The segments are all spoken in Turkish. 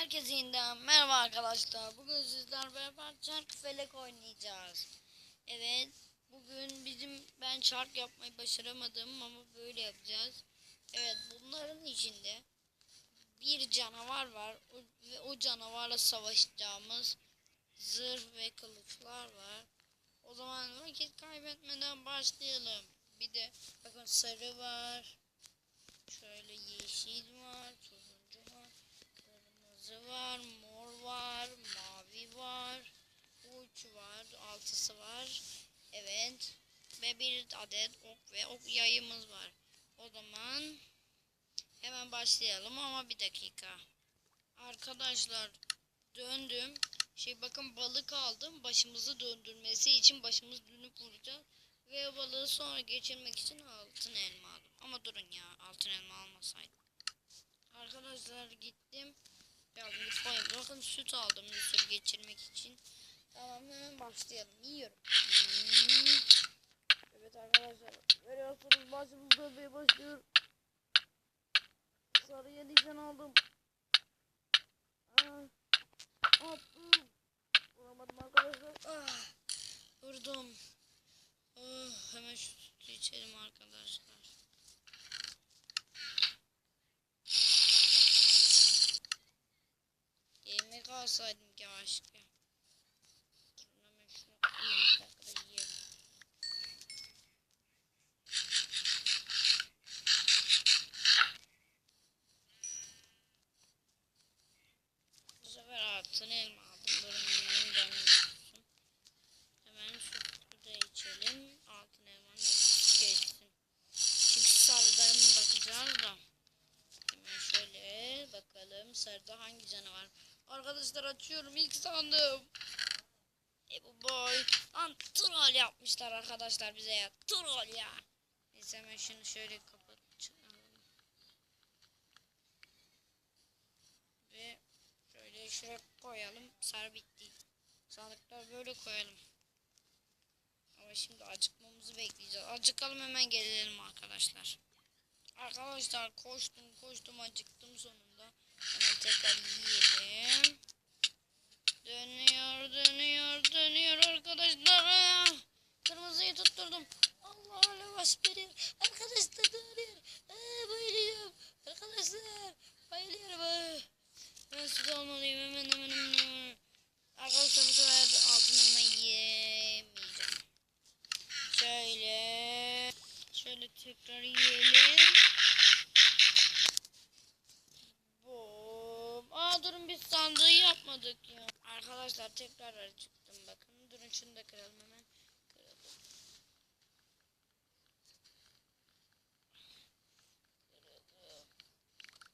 Herkese yeniden merhaba arkadaşlar. Bugün sizler beraber çark felek oynayacağız. Evet. Bugün bizim ben çark yapmayı başaramadım ama böyle yapacağız. Evet bunların içinde bir canavar var ve o canavarla savaşacağımız zırh ve kılıçlar var. O zaman vakit kaybetmeden başlayalım. Bir de bakın sarı var. Şöyle yeşil var, var, mor var, mavi var, uç var, altısı var. Evet. Ve bir adet ok ve ok yayımız var. O zaman hemen başlayalım ama bir dakika. Arkadaşlar döndüm. Şey bakın balık aldım. Başımızı döndürmesi için başımız dönüp vuracağız. Ve balığı sonra geçirmek için altın elma aldım. Ama durun ya altın elma almasaydım. Arkadaşlar gittim. Mutfağa bakın süt aldım mısır geçirmek için. Tamam hemen başlayalım. Yiyorum. Hmm. Evet arkadaşlar. Veriyorsunuz başımız dönmeye başlıyor. Sarı yedikten aldım. Ah. Attım. Vuramadım arkadaşlar. Ah. Vurdum. Oh, hemen şu sütü içelim arkadaşlar. Alsaydım keşke. Durun hemen şunu yiyelim. Canım tutsun. Hemen sütü de içelim. Altın elmanın geçsin. Çünkü sarıdan bakacağız da. Hemen şöyle bakalım. Sarıda hangi canavar? Arkadaşlar açıyorum. ilk sandım. E bu boy. Lan troll yapmışlar arkadaşlar bize ya. Troll ya. Neyse hemen şunu şöyle kapatalım. Ve şöyle şuraya koyalım. Sarı bitti. Sandıklar böyle koyalım. Ama şimdi acıkmamızı bekleyeceğiz. Acıkalım hemen gelelim arkadaşlar. Arkadaşlar koştum koştum acıktım sonunda. Hemen tekrar yiyelim. Dönüyor dönüyor dönüyor arkadaşlar. Kırmızıyı tutturdum. Allah Allah basberi. Arkadaşlar dönüyor. Aa, bayılıyorum. Arkadaşlar bayılıyorum. Aa. Ben süt almalıyım hemen hemen. hemen. Arkadaşlar bu sefer altın elma yemeyeceğim. Şöyle. Şöyle tekrar yiyelim. Durun biz sandığı yapmadık ya. Arkadaşlar tekrar acıktım bakın. Durun şunu da kıralım hemen. Kıralım.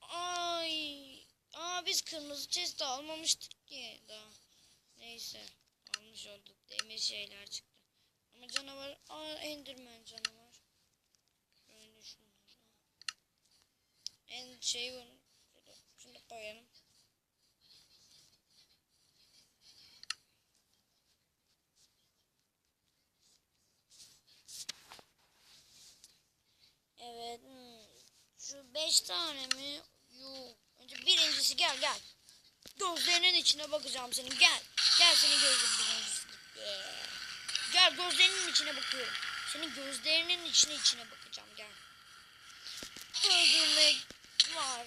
Ay. Aa biz kırmızı chest almamıştık ki daha. Neyse. Almış olduk. Demir şeyler çıktı. Ama canavar. Aa enderman canavar. Şöyle şunları. En şey bunu. Şunu koyalım. Evet. hmm. Şu beş tane mi? Yok. Önce birincisi gel gel. Gözlerinin içine bakacağım senin. Gel. Gel senin gözün birincisi. Gel gözlerinin içine bakıyorum. Senin gözlerinin içine içine bakacağım. Gel. Öldürmek var.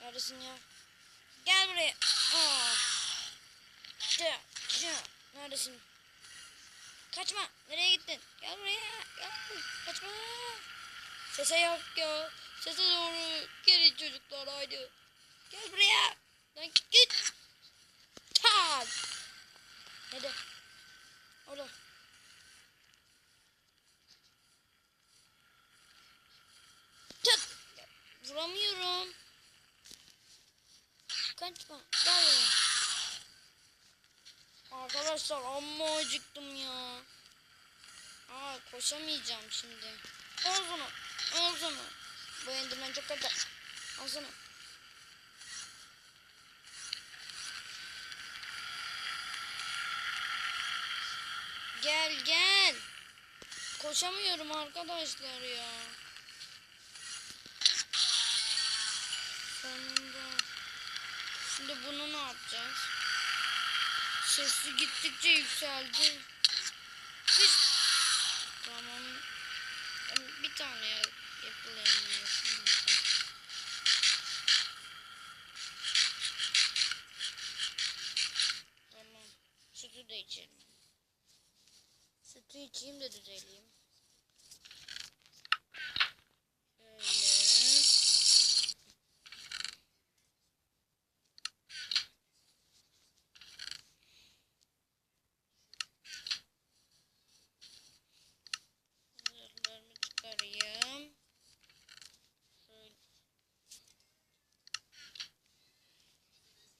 Neredesin ya? Gel buraya. Aa. Neredesin? Kaçma. Nereye gittin? Gel buraya. Gel. Kaçma. Sese yok ya. Sese doğru. Gelin çocuklar haydi. Gel buraya. Lan git. Tak. Hadi. Orada. Tık. Vuramıyorum. Kaçma. Gel buraya. Arkadaşlar amma acıktım ya. Koşamayacağım şimdi. Al sana. Bu endirmen çok kötü. Sana. Gel gel. Koşamıyorum arkadaşlar ya. Şimdi bunu ne yapacağız? Sesi gittikçe yükseldi. Biz... içeyim. Sütü içeyim de düzeleyim.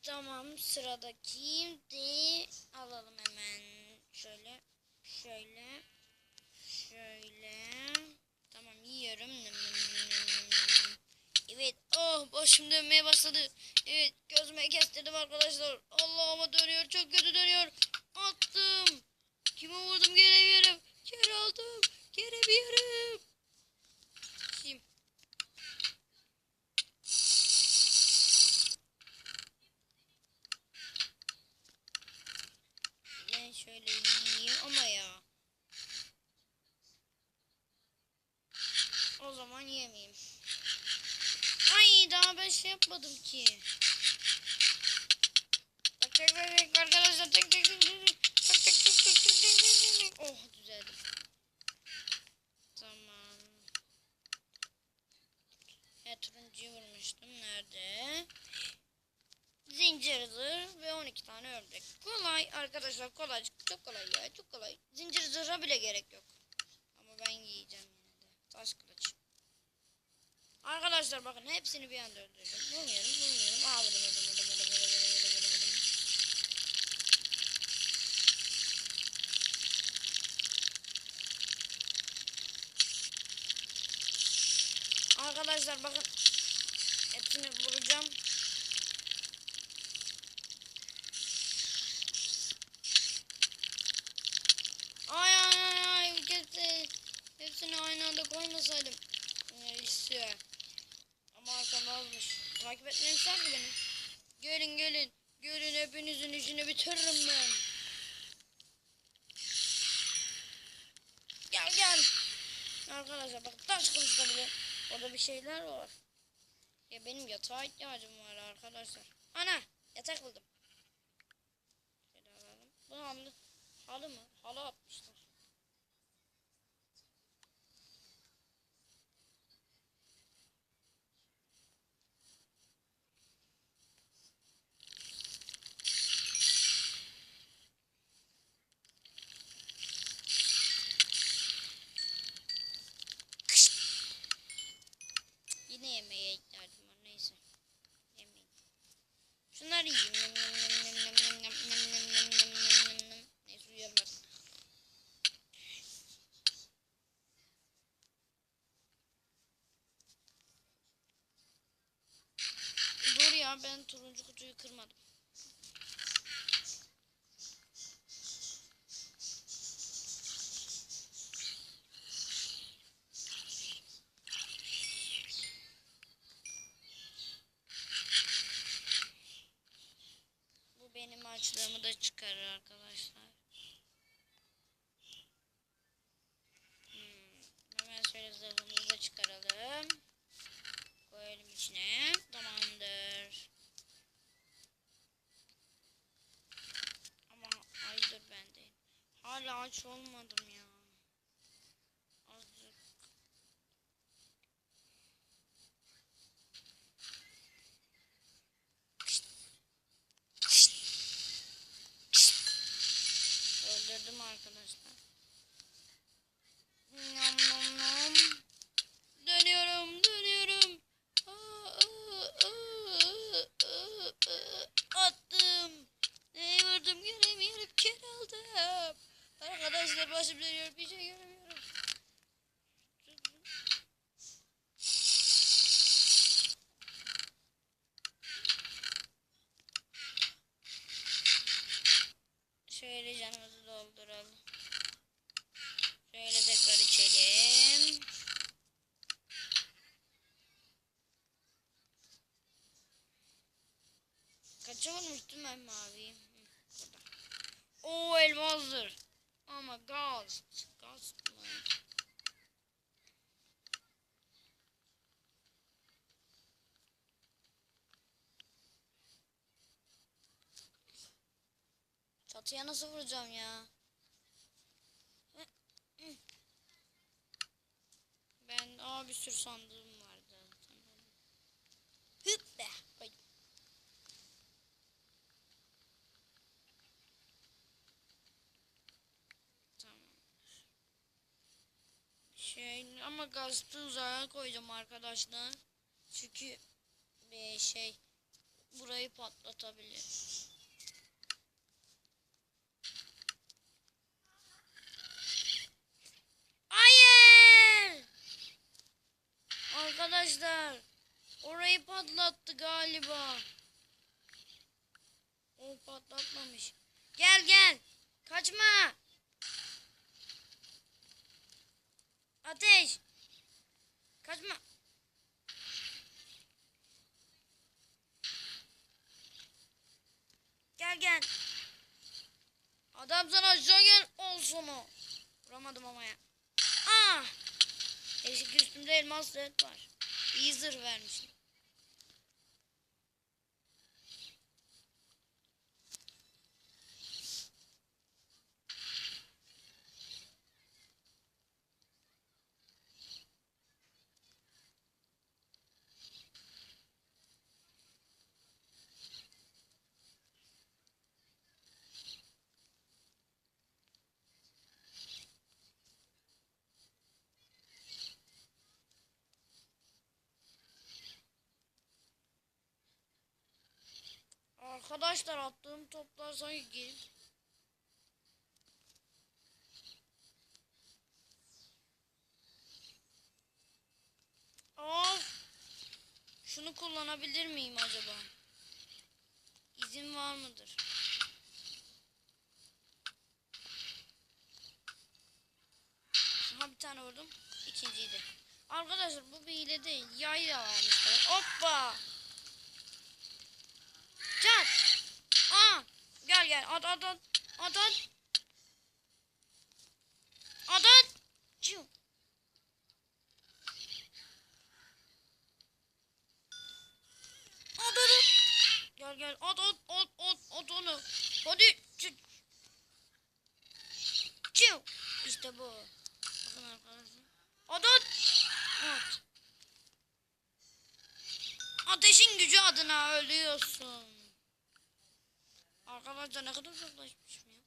Tamam sıradaki de alalım hemen. Şöyle. Şöyle. Şöyle. Tamam yiyorum. Evet. Oh başım dönmeye başladı. Evet gözüme kestirdim arkadaşlar. Allah'ıma dönüyor. Çok kötü dönüyor. Attım. Kime vurdum gelebilirim. Geri aldım. Gelebilirim. Kim? Ben şöyle yiyeyim ama ya. O zaman yemeyeyim. Ay daha ben şey yapmadım ki. Tak tak tak tak arkadaşlar tak tak tak tak tak tak tak tak tak tak tak Oh düzeldim. Tamam. Evet turuncuyu vurmuştum. Nerede? Zincir zırh ve 12 tane ördek. Kolay arkadaşlar kolay. Çok kolay ya çok kolay. Zincir zırha bile gerek yok. Ama ben yiyeceğim yine de. Taş kılıç. Arkadaşlar bakın hepsini bir anda öldürdüm. Vurmuyorum vurmuyorum. Aa vurdum vurdum vurdum vurdum vurdum vurdum vurdum vurdum. Arkadaşlar bakın hepsini vuracağım. Ay ay ay ay hepsi, hepsini aynı anda koymasaydım. Neyse. Azmış. Takip etmemişler ki beni. Gelin gelin. Gelin hepinizin işini bitiririm ben. Gel gel. Arkadaşlar bakın taş kılıçta bile orada bir şeyler var. Ya benim yatağa ihtiyacım var arkadaşlar. Ana yatak buldum. Şöyle alalım. Bu halı, halı mı? Halı atmışlar. Ben turuncu kutuyu kırmadım. Bu benim açlığımı da çıkarır arkadaşlar. Hmm, hemen şöyle zırhımızı da çıkaralım. Koyalım içine. Tamamdır. Ama ay dur ben de. Hala aç olmadım ya. Öldürdüm arkadaşlar. Nom nom nom. Dönüyorum, dönüyorum. Aa, aa, aa, aa, aa. Attım. Neyi vurdum göremiyorum. Kör aldım. Arkadaşlar başım dönüyor. Bir şey göremiyorum. Şöyle canımızı dolduralım. Şöyle tekrar içelim. Vurmuştum ben maviyi? Oo elmazdır. Ama gaz. Gaz mı? Çatıya nasıl vuracağım ya? Ben aa bir sürü sandığım vardı. Tamam. Hıp be. Ay. Tamam. Şey ama gazete uzağa koyacağım arkadaşlar. Çünkü bir şey burayı patlatabilir. Hayır! Arkadaşlar orayı patlattı galiba. O patlatmamış. Gel gel. Kaçma. Ateş. Kaçma. Gel gel. Adam sana gel olsun o. Vuramadım ama ya. Ah! Eşik üstümde elmas set var. İyi vermişim. Arkadaşlar attığım toplar sanki geri... Of! Şunu kullanabilir miyim acaba? İzin var mıdır? Ha bir tane vurdum. İkinciyi de. Arkadaşlar bu bir hile değil. Yay da varmışlar. Hoppa! Can. Aa, gel gel at at at at at. At at. Ciu. At at. Gel gel at at at at at onu. Hadi. Ciu. Ciu. İşte bu. Bakın arkadaşlar. At at. At. Ateşin gücü adına ölüyorsun. Arkadaşlar ne kadar uzaklaşmışım ya.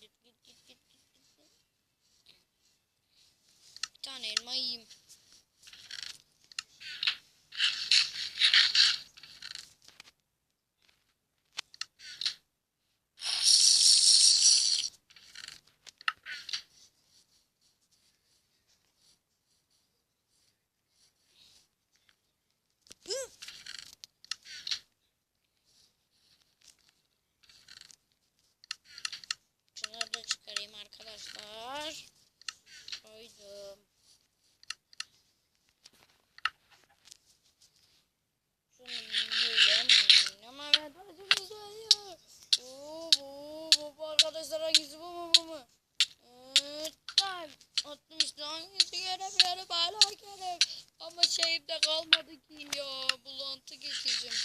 Git git git git git. git. Bir tane elma yiyeyim. Hı. Şunları da çıkarayım arkadaşlar. Koydum. Şunu yiyelim. Ama evet acımız ya. Oo, bu, bu, arkadaşlar hangisi bu mu bu mu? Tamam. Attım işte hangisi göremiyorum hala göremiyorum. Ama şeyimde kalmadı ki ya. Bulantı geçeceğim.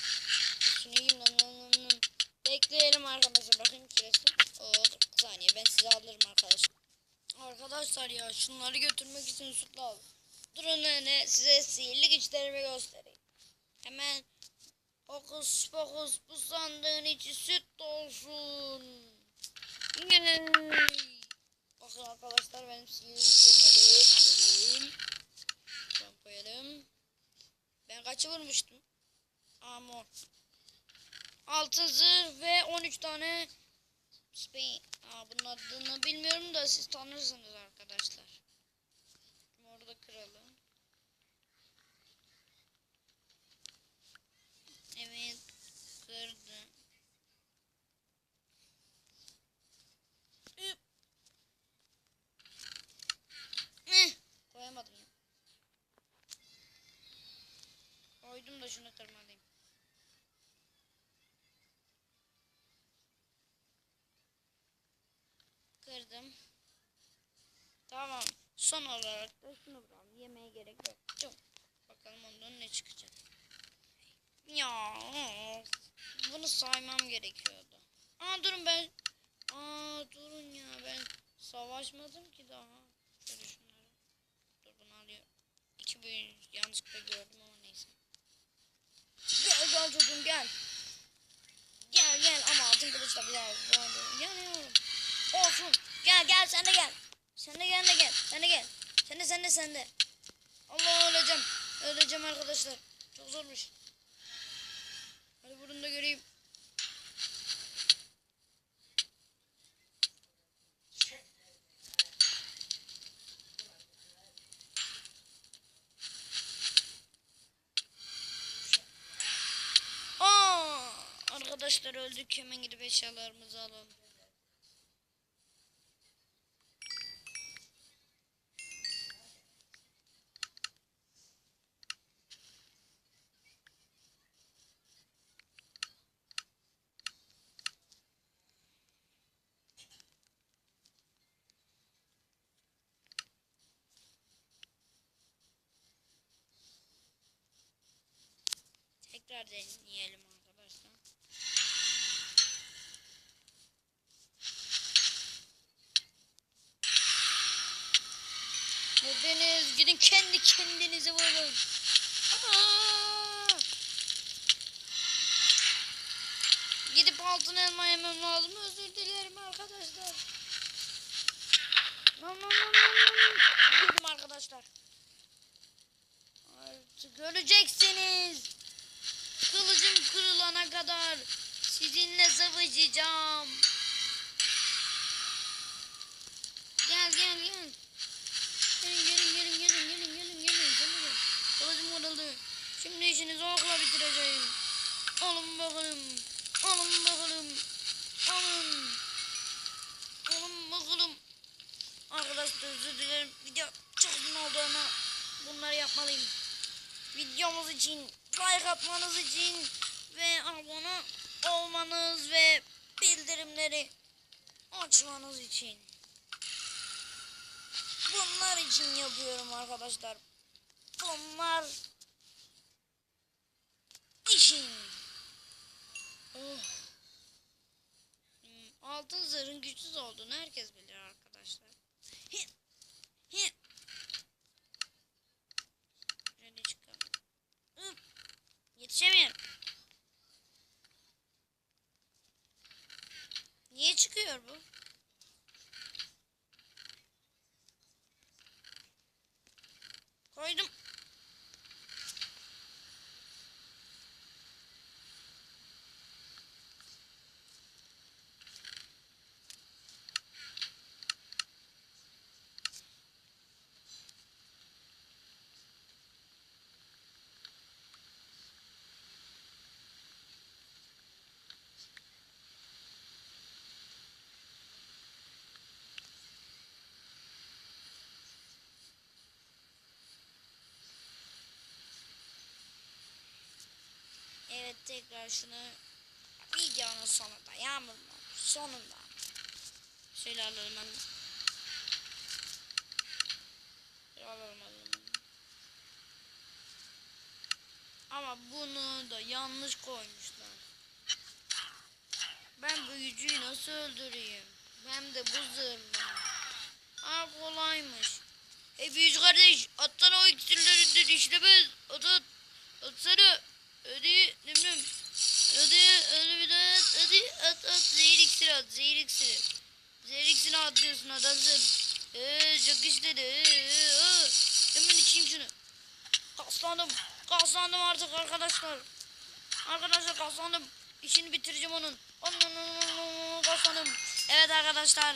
Yiyeyim nam nam nam nam. Bekleyelim arkadaşlar. Bakayım süresi. Oo 40 saniye. Ben size alırım arkadaşlar. Arkadaşlar ya şunları götürmek için süt lazım. Durun öne size sihirli güçlerimi göstereyim. Hemen Hokus pokus bu sandığın içi süt dolsun. Bakın arkadaşlar benim sihirli göstereyim. Şuradan koyalım. Ben kaçı vurmuştum? Amor. Altın zırh ve 13 tane Spain. Aa, bunun adını bilmiyorum da siz tanırsınız arkadaşlar. Şimdi Orada kıralım. Evet. Kırdım. da şunu kırmalıyım. Kırdım. Tamam. Son olarak da şunu bırakalım. Yemeye gerek yok. Çok. Bakalım ondan ne çıkacak. Ya bunu saymam gerekiyordu. Aa durun ben. Aa durun ya ben savaşmadım ki daha. Şöyle şunları. Dur bunu alıyorum. İki büyü yanlışlıkla gördüm ama neyse. Gel gel çocuğum gel. Gel gel ama altın kılıçla bir daha. Gel ya. Olsun. Gel gel sen de gel. Sen de gel de gel. Sen de gel. Sen de sen de sen de. Allah öleceğim. Öleceğim arkadaşlar. Çok zormuş. Hadi vurun da göreyim. Aa, arkadaşlar öldük. Hemen gidip eşyalarımızı alalım. Tekrar deneyelim arkadaşlar. Buradınız. Gidin kendi kendinizi vurun. Gidip altın elma yemem lazım. Özür dilerim arkadaşlar. Nam nam nam nam. Yedim arkadaşlar. Artık öleceksiniz. Kılıcım kırılana kadar sizinle savaşacağım. Gel gel gel. Gelin gelin gelin gelin gelin gelin gelin. Gelin. Kılıcım kırıldı. Şimdi işinizi okla bitireceğim. Alın bakalım. Alın bakalım. Alın. Alın bakalım. Arkadaşlar özür dilerim. Video çok uzun oldu ama bunları yapmalıyım videomuz için, like atmanız için ve abone olmanız ve bildirimleri açmanız için. Bunlar için yapıyorum arkadaşlar. Bunlar için. Oh. Hmm, Altın zırhın güçsüz olduğunu herkes bilir arkadaşlar. Evet tekrar şunu videonun sonunda yağmurun sonunda şöyle alalım alalım alalım. Ama bunu da yanlış koymuşlar. Ben büyücüyü nasıl öldüreyim? Hem de bu zırhla. Aa kolaymış. Hey büyücü kardeş atsana o iksirleri dedi işte ben at at. Atsana. Hadi nüm Hadi hadi bir daha at. Hadi at at. Zehir iksiri at. Zehir iksiri. Zehir iksiri atlıyorsun adamsın. Eee çok işledi. Ee, aa. Hemen içeyim şunu. Kaslandım. Kaslandım artık arkadaşlar. Arkadaşlar kaslandım. İşini bitireceğim onun. Onun kaslandım. Evet arkadaşlar.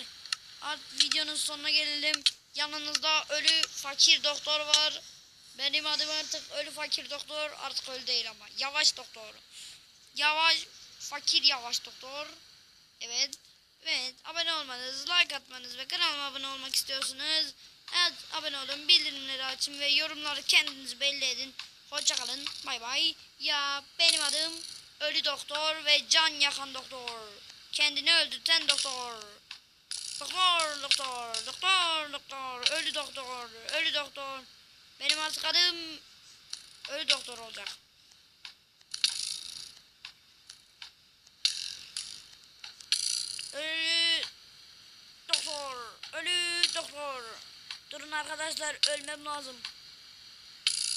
Artık videonun sonuna gelelim. Yanınızda ölü fakir doktor var. Benim adım artık ölü fakir doktor. Artık ölü değil ama. Yavaş doktor. Yavaş fakir yavaş doktor. Evet. Evet. Abone olmanız, like atmanız ve kanalıma abone olmak istiyorsunuz. Evet abone olun, bildirimleri açın ve yorumları kendiniz belli edin. Hoşçakalın. Bay bay. Ya benim adım Ölü Doktor ve Can Yakan Doktor. Kendini öldürten doktor. Doktor, doktor, doktor, doktor, ölü doktor, ölü doktor. Benim artık adım ölü doktor olacak. Ölü doktor, ölü doktor. Durun arkadaşlar ölmem lazım.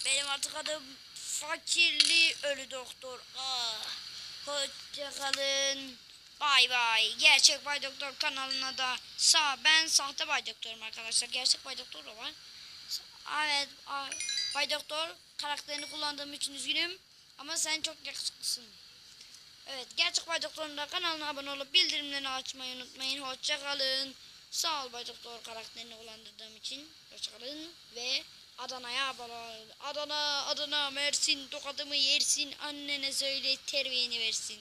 Benim artık adım fakirli ölü doktor. Ah. Hoşçakalın. Bay bay. Gerçek Bay Doktor kanalına da sağ ben sahte Bay Doktor'um arkadaşlar. Gerçek Bay Doktor da var. Evet Bay Doktor karakterini kullandığım için üzgünüm. Ama sen çok yakışıklısın. Evet gerçek Bay Doktor'un da kanalına abone olup bildirimlerini açmayı unutmayın. Hoşçakalın. Sağ ol Bay Doktor karakterini kullandırdığım için. Hoşçakalın ve Adana'ya abone. Adana, Adana, Mersin tokadımı yersin. Annene söyle terbiyeni versin.